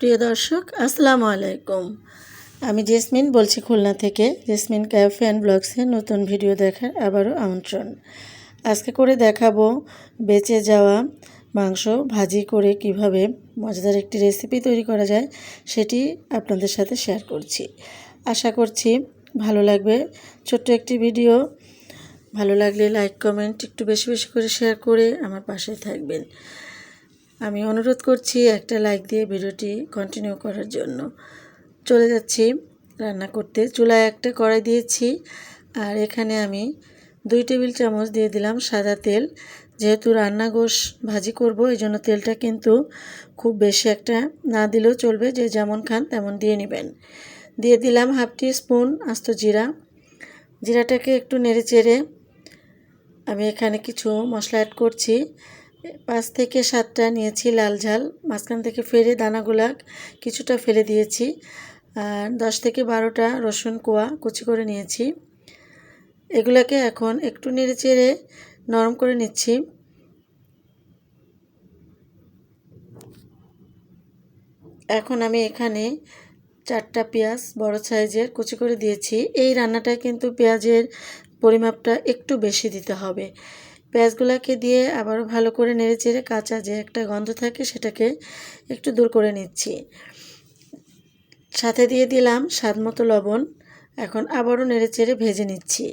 প্রিয় দর্শক, আসসালামু আলাইকুম। আমি জেসমিন বলছি খুলনা থেকে। জেসমিন ক্যাফে অ্যান্ড ব্লগসে নতুন ভিডিও দেখার আবারও আমন্ত্রণ। আজকে করে দেখাবো বেঁচে যাওয়া মাংস ভাজি করে কীভাবে মজাদার একটি রেসিপি তৈরি করা যায় সেটি আপনাদের সাথে শেয়ার করছি। আশা করছি ভালো লাগবে। ছোট্ট একটি ভিডিও। ভালো লাগলে লাইক, কমেন্ট একটু বেশি বেশি করে শেয়ার করে আমার পাশে থাকবেন। আমি অনুরোধ করছি একটা লাইক দিয়ে ভিডিওটি কন্টিনিউ করার জন্য। চলে যাচ্ছি রান্না করতে। চুলায় একটা কড়াই দিয়েছি আর এখানে আমি দুই টেবিল চামচ দিয়ে দিলাম সাদা তেল। যেহেতু রান্না গোশ ভাজি করব, এই জন্য তেলটা কিন্তু খুব বেশি একটা না দিলেও চলবে। যে যেমন খান তেমন দিয়ে নেবেন। দিয়ে দিলাম হাফ টি স্পুন আস্ত জিরা। জিরাটাকে একটু নেড়ে চেড়ে আমি এখানে কিছু মশলা অ্যাড করছি। পাঁচ থেকে সাতটা নিয়েছি লাল ঝাল, মাঝখান থেকে ফেরে দানাগুলা কিছুটা ফেলে দিয়েছি। আর দশ থেকে বারোটা রসুন কোয়া কুচি করে নিয়েছি। এগুলোকে এখন একটু নেড়ে চেড়ে নরম করে নিচ্ছি। এখন আমি এখানে চারটা পেঁয়াজ বড় সাইজের কুচি করে দিয়েছি। এই রান্নাটায় কিন্তু পেঁয়াজের পরিমাপটা একটু বেশি দিতে হবে। পেঁয়াজগুলোকে দিয়ে আবারও ভালো করে নেড়ে চেড়ে কাঁচা যে একটা গন্ধ থাকে সেটাকে একটু দূর করে নিচ্ছি। সাথে দিয়ে দিলাম স্বাদ মতো লবণ। এখন আবারও নেড়ে চেড়ে ভেজে নিচ্ছি।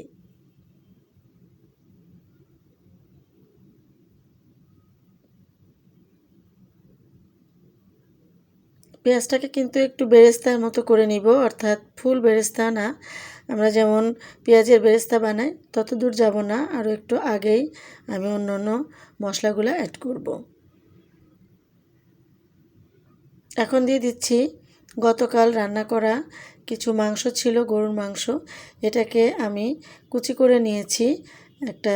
পেঁয়াজটাকে কিন্তু একটু বেরেস্তার মতো করে নিব, অর্থাৎ ফুল বেরেস্তা না। আমরা যেমন পেঁয়াজের বেরেস্তা বানাই তত দূর যাব না। আরও একটু আগেই আমি অন্য অন্য মশলাগুলো অ্যাড করব। এখন দিয়ে দিচ্ছি গতকাল রান্না করা কিছু মাংস ছিল, গরুর মাংস। এটাকে আমি কুচি করে নিয়েছি। একটা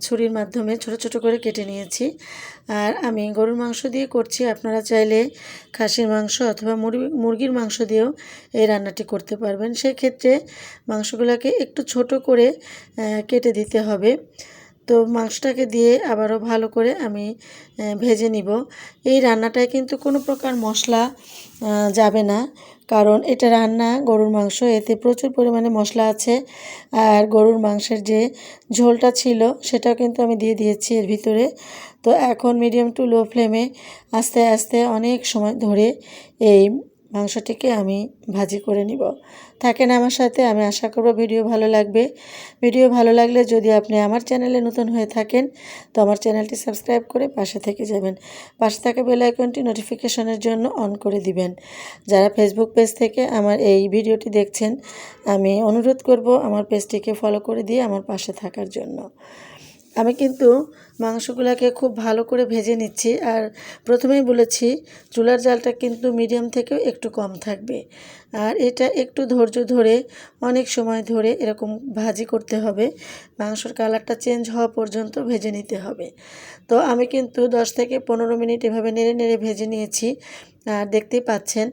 ছুরির মাধ্যমে ছোট ছোট করে কেটে নিয়েছি। আর আমি গরুর মাংস দিয়ে করছি। আপনারা চাইলে খাসির মাংস অথবা মুরগি, মুরগির মাংস দিয়েও এই রান্নাটি করতে পারবেন। সেক্ষেত্রে মাংসগুলোকে একটু ছোট করে কেটে দিতে হবে। তো মাংসটাকে দিয়ে আবারও ভালো করে আমি ভেজে নিব। এই রান্নাটায় কিন্তু কোনো প্রকার মশলা যাবে না। কারণ এটা রান্না গরুর মাংস, এতে প্রচুর পরিমাণে মশলা আছে। আর গরুর মাংসের যে ঝোলটা ছিল, সেটাও কিন্তু আমি দিয়ে দিয়েছি এর ভিতরে। তো এখন মিডিয়াম টু লো ফ্লেমে আস্তে আস্তে অনেক সময় ধরে এই মাংসটিকে আমি ভাজি করে নিব। থাকেন আমার সাথে, আমি আশা করব ভিডিও ভালো লাগবে। ভিডিও ভালো লাগলে যদি আপনি আমার চ্যানেলে নতুন হয়ে থাকেন, তো আমার চ্যানেলটি সাবস্ক্রাইব করে পাশে থেকে যাবেন। পাশে থাকা বেল আইকনটি নোটিফিকেশনের জন্য অন করে দিবেন। যারা ফেসবুক পেজ থেকে আমার এই ভিডিওটি দেখছেন, আমি অনুরোধ করব আমার পেজটিকে ফলো করে দিয়ে আমার পাশে থাকার জন্য। আমি কিন্তু মাংসগুলোকে খুব ভালো করে ভেজে নিচ্ছি। আর প্রথমেই বলেছি, চুলার জালটা কিন্তু মিডিয়াম থেকেও একটু কম থাকবে। আর এটা একটু ধৈর্য ধরে, অনেক সময় ধরে এরকম ভাজি করতে হবে। মাংসর কালারটা চেঞ্জ হওয়া পর্যন্ত ভেজে নিতে হবে। তো আমি কিন্তু দশ থেকে পনেরো মিনিট এভাবে নেড়ে নেড়ে ভেজে নিয়েছি। আর দেখতেই পাচ্ছেন,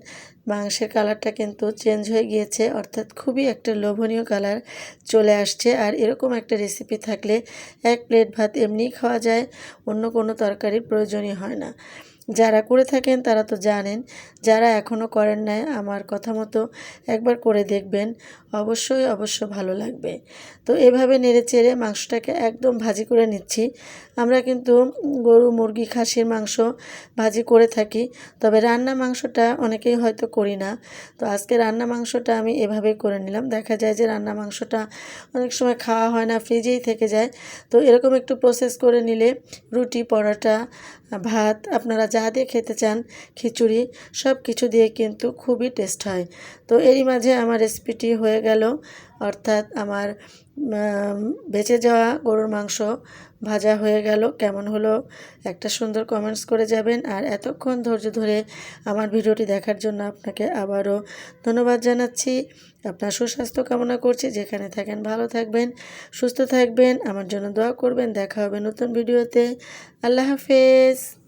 মাংসের কালারটা কিন্তু চেঞ্জ হয়ে গিয়েছে, অর্থাৎ খুবই একটা লোভনীয় কালার চলে আসছে। আর এরকম একটা রেসিপি থাকলে এক প্লেট ভাত এমনি খাওয়া যায়, অন্য কোনো তরকারির প্রয়োজনই হয় না। যারা করে থাকেন তারা তো জানেন, যারা এখনও করেন নাই, আমার কথা মতো একবার করে দেখবেন, অবশ্যই অবশ্য ভালো লাগবে। তো এভাবে নেড়ে চেড়ে মাংসটাকে একদম ভাজি করে নিচ্ছি। আমরা কিন্তু গরু, মুরগি, খাসির মাংস ভাজি করে থাকি, তবে রান্না মাংসটা অনেকেই হয়তো করি না। তো আজকে রান্না মাংসটা আমি এভাবে করে নিলাম। দেখা যায় যে রান্না মাংসটা অনেক সময় খাওয়া হয় না, ফ্রিজেই থেকে যায়। তো এরকম একটু প্রসেস করে নিলে রুটি, পরোটা, ভাত আপনারা যা দিয়ে খেতে চান, খিচুড়ি সব কিছু দিয়ে কিন্তু খুবই টেস্ট হয়। তো এরই মাঝে আমার রেসিপিটি হয়ে গেল। অর্থাৎ আমার বেঁচে যাওয়া গরুর মাংস ভাজা হয়ে গেল। কেমন হলো একটা সুন্দর কমেন্টস করে যাবেন। আর এতক্ষণ ধৈর্য ধরে আমার ভিডিওটি দেখার জন্য আপনাকে আবারও ধন্যবাদ জানাচ্ছি। আপনার সুস্বাস্থ্য কামনা করছি। যেখানে থাকেন ভালো থাকবেন, সুস্থ থাকবেন। আমার জন্য দোয়া করবেন। দেখা হবে নতুন ভিডিওতে। আল্লাহ হাফেজ।